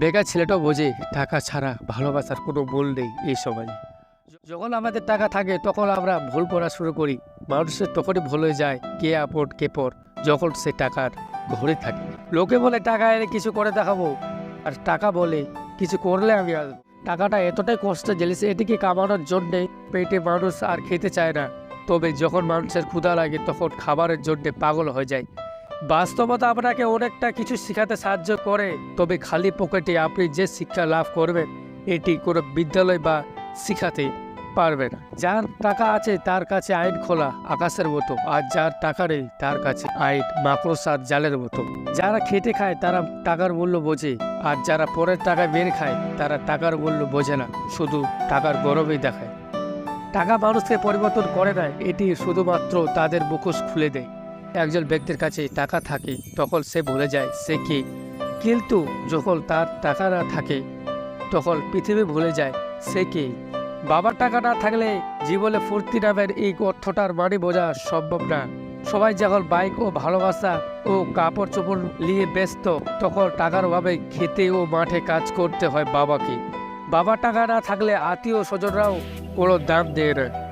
বেকার ছেলেটাও বোঝে, টাকা ছাড়া ভালোবাসার কোনো মূল নেই এই সমাজে। যখন আমাদের টাকা থাকে, তখন আমরা ভুল করা শুরু করি। মানুষের তখনই ভুল হয়ে যায়, কে আপন, কে পর, যখন সে টাকার ঘরে থাকে। লোকে বলে, টাকা এনে কিছু করে দেখাবো। আর টাকা বলে, কিছু করলে আমি টাকাটা এতটাই কষ্ট জিনিস এটিকে কামানোর জন্যে পেটে মানুষ আর খেতে চায় না। তবে যখন মানুষের ক্ষুধা লাগে, তখন খাবারের জন্যে পাগল হয়ে যায়। বাস্তবতা আপনাকে অনেকটা কিছু শেখাতে সাহায্য করে, তবে খালি পকেটে আপনি যে শিক্ষা লাভ করবেন, এটি কোনো বিদ্যালয় বা শিখাতে পারবে না। যার টাকা আছে, তার কাছে আইন খোলা, আকাশের মতো, আর যার টাকা নেই, তার কাছে আইন মাকড়সার জালের মতো। যারা খেটে খায়, তারা টাকার মূল্য বোঝে, আর যারা পরের টাকায় বের খায়, তারা টাকার মূল্য বোঝে না, শুধু টাকার গরমেই দেখায়। টাকা মানুষকে পরিবর্তন করে না এটি শুধুমাত্র তাদের মুখোশ খুলে দেয়। একজন ব্যক্তির কাছে টাকা থাকে, তখন সে ভুলে যায়, সে কি? কিন্তু যখন তার টাকা না থাকে, তখন পৃথিবী ভুলে যায়, সে কি? বাবার টাকা না থাকলে জীবনে ফুর্তি নামের এই অর্থটার মানে বোঝা সম্ভব না। সবাই যখন বাইক ও ভালোবাসা ও কাপড় চোপড় নিয়ে ব্যস্ত, তখন টাকার অভাবে খেতে ও মাঠে কাজ করতে হয় বাবাকে। বাবার টাকা না থাকলে আত্মীয় স্বজনরাও কোনো দাম দেয় না।